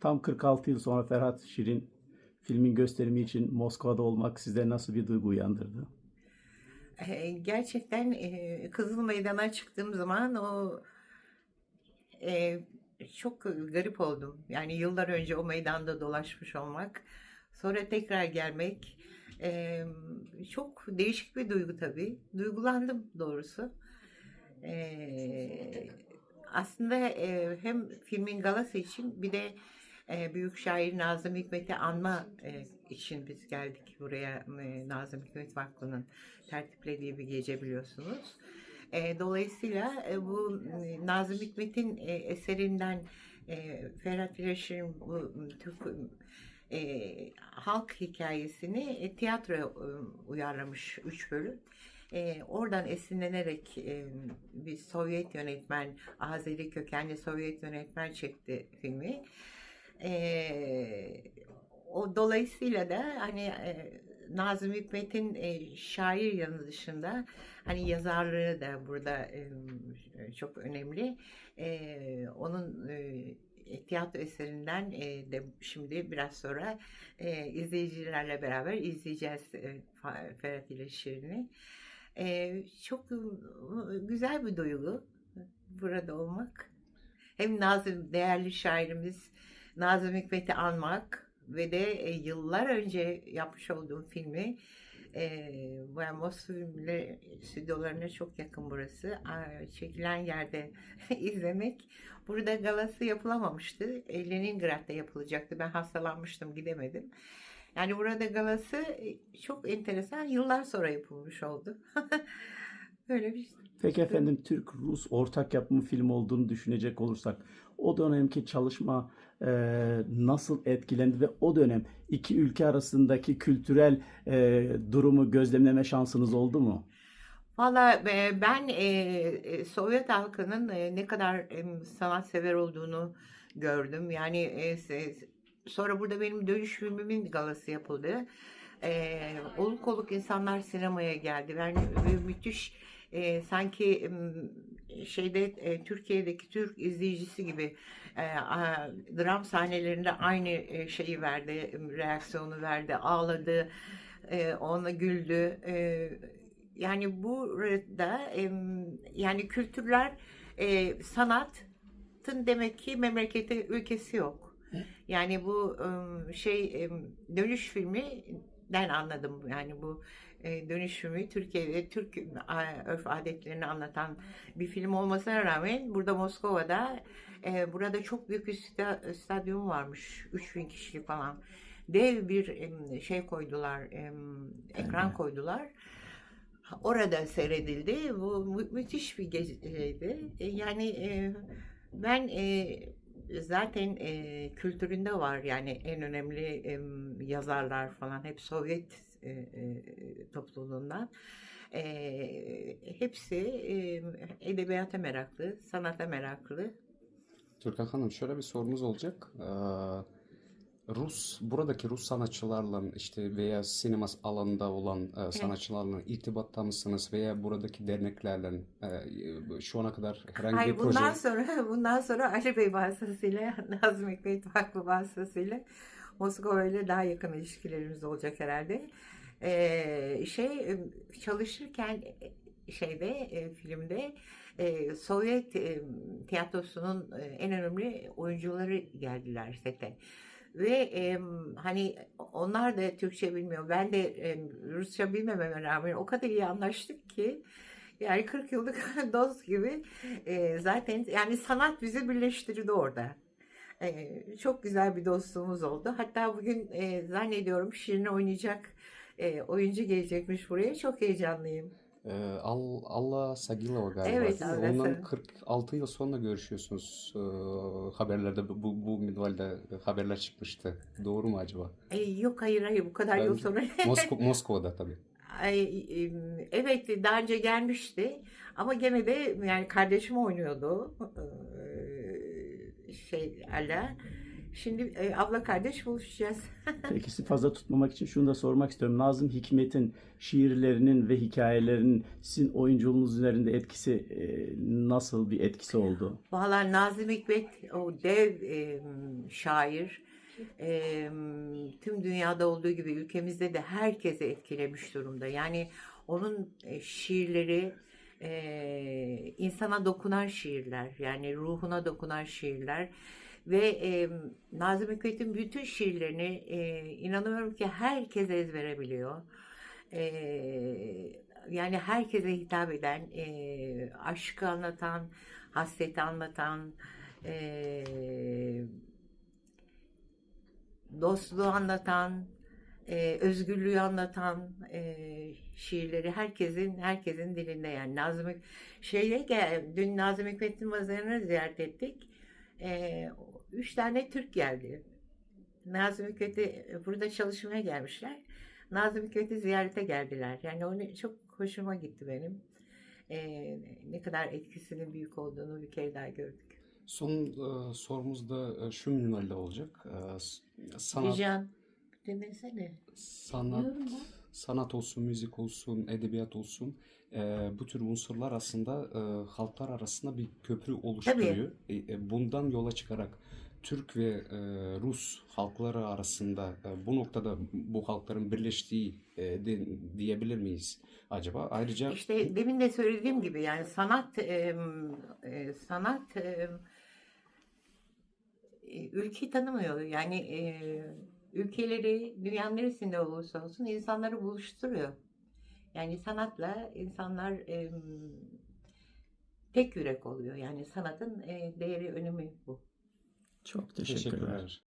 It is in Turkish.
Tam 46 yıl sonra Ferhat Şirin filmin gösterimi için Moskova'da olmak sizde nasıl bir duygu uyandırdı? Ee, Gerçekten e, Kızıl Meydan'a çıktığım zaman o e, çok garip oldum. Yani yıllar önce o meydanda dolaşmış olmak, sonra tekrar gelmek çok değişik bir duygu tabii. Duygulandım doğrusu. Aslında hem filmin galası için bir de e, büyük şair Nazım Hikmet'i anma e, için biz geldik buraya e, Nazım Hikmet Vakfı'nın tertiplediği bir gece biliyorsunuz. E, dolayısıyla e, bu e, Nazım Hikmet'in e, eserinden e, Ferhat Güneş'in bu Türk e, halk hikayesini e, tiyatroya e, uyarlamış üç bölüm. E, oradan esinlenerek e, bir Sovyet yönetmen, Azeri kökenli Sovyet yönetmen çekti filmi. E, o dolayısıyla da hani e, Nazım Hikmet'in e, şair yanı dışında hani yazarlığı da burada e, çok önemli. E, onun e, tiyatro eserinden e, de şimdi biraz sonra e, izleyicilerle beraber izleyeceğiz e, Ferhat ile Şirin'i. E, çok güzel bir duygu burada olmak. Hem Nazım değerli şairimiz Nazım Hikmet'i anmak ve de e, yıllar önce yapmış olduğum filmi e, bu yani Mosul filmleri stüdyolarına çok yakın burası. Aa, Çekilen yerde izlemek. Burada galası yapılamamıştı. E, Leningrad'da yapılacaktı. Ben hastalanmıştım gidemedim. Yani burada galası e, çok enteresan yıllar sonra yapılmış oldu. Böyle bir Peki efendim Türk-Rus ortak yapımı film olduğunu düşünecek olursak o dönemki çalışma e, nasıl etkilendi ve o dönem iki ülke arasındaki kültürel e, durumu gözlemleme şansınız oldu mu? Valla e, ben e, e, Sovyet halkının e, ne kadar e, sanatsever olduğunu gördüm. Yani e, se- sonra burada benim dönüş filmimin galası yapıldı. E, oluk oluk insanlar sinemaya geldi. Ben mü- müthiş e, sanki şeyde e, Türkiye'deki Türk izleyicisi gibi e, a- dram sahnelerinde aynı e, şeyi verdi, reaksiyonu verdi, ağladı, e, ona güldü. E, yani burada em, yani kültürler e, sanatın demek ki memleketi ülkesi yok. Yani bu şey dönüş filminden anladım. Yani bu e, dönüş filmi Türkiye'de Türk örf adetlerini anlatan bir film olmasına rağmen burada Moskova'da e, burada çok büyük bir sta- stadyum varmış. 3000 kişilik falan. Dev bir şey koydular, ekran koydular. Orada seyredildi. Bu mü- müthiş bir geceydi. E, Yani e, ben e, zaten e, kültüründe var yani en önemli em, yazarlar falan hep Sovyet e, e, topluluğundan. E, hepsi e, edebiyata meraklı, sanata meraklı. Türkan Hanım şöyle bir sorumuz olacak. Ee, Rus, buradaki Rus sanatçılarla işte veya sinema alanında olan e, sanatçılarla irtibatta mısınız veya buradaki derneklerle e, şu ana kadar herhangi Hayır bir proje bundan sonra bundan sonra Ali Bey vasıtasıyla Nazım Hikmet Vakfı vasıtasıyla Moskova ile daha yakın ilişkilerimiz olacak herhalde. Ee, şey e, çalışırken e, şeyde e, filmde e, Sovyet e, tiyatrosunun e, en önemli oyuncuları geldiler sete. Ve e, hani onlar da Türkçe bilmiyor. Ben de e, Rusça bilmememe rağmen o kadar iyi anlaştık ki yani 40 yıllık dost gibi e, zaten yani sanat bizi birleştirdi orada. E, çok güzel bir dostluğumuz oldu. Hatta bugün e, zannediyorum Şirin oynayacak e, oyuncu gelecekmiş buraya. Çok heyecanlıyım. Al Allah Sagilova galiba Evet? Allah Ondan Sagilova. 46 yıl sonra görüşüyorsunuz. Ee, haberlerde bu, bu, minvalde haberler çıkmıştı. Doğru mu acaba? E, yok hayır hayır bu kadar yıl Bence- sonra. Moskova, Moskova'da tabii. Evet daha önce gelmişti ama gene de yani kardeşim oynuyordu Ee, şeylerle Şimdi e, abla kardeş buluşacağız. Peki sizi fazla tutmamak için şunu da sormak istiyorum. Nazım Hikmet'in şiirlerinin ve hikayelerinin sizin oyunculuğunuz üzerinde etkisi e, nasıl bir etkisi oldu? Valla Nazım Hikmet o dev e, şair e, tüm dünyada olduğu gibi ülkemizde de herkese etkilemiş durumda. Yani onun e, şiirleri e, insana dokunan şiirler yani ruhuna dokunan şiirler ve e, Nazım Hikmet'in bütün şiirlerini e, inanıyorum ki herkes ezbere biliyor. E, yani herkese hitap eden, e, aşkı anlatan, hasreti anlatan, e, dostluğu anlatan, e, özgürlüğü anlatan e, şiirleri herkesin herkesin dilinde yani Nazım şeyle gel, dün Nazım Hikmet'in mezarını ziyaret ettik. E, üç tane Türk geldi. Nazım Hikmet'i burada çalışmaya gelmişler. Nazım Hikmet'i ziyarete geldiler. Yani o ne- çok hoşuma gitti benim. E, ne kadar etkisinin büyük olduğunu bir kere daha gördük. Son e, sorumuz da e, şu minvalde olacak. E, sanat, Dijan dinlesene. sanat, Biliyorum ben. Sanat olsun, müzik olsun, edebiyat olsun. e, bu tür unsurlar aslında e, halklar arasında bir köprü oluşturuyor. E, e, bundan yola çıkarak Türk ve e, Rus halkları arasında e, bu noktada bu halkların birleştiği e, de- diyebilir miyiz acaba? Ayrıca İşte demin de söylediğim gibi yani sanat e, e, sanat e, e, ülke tanımıyor. Yani e, ülkeleri dünyanın neresinde olursa olsun insanları buluşturuyor. Yani sanatla insanlar e, tek yürek oluyor. Yani sanatın e, değeri önemi bu. Çok teşekkürler. teşekkürler.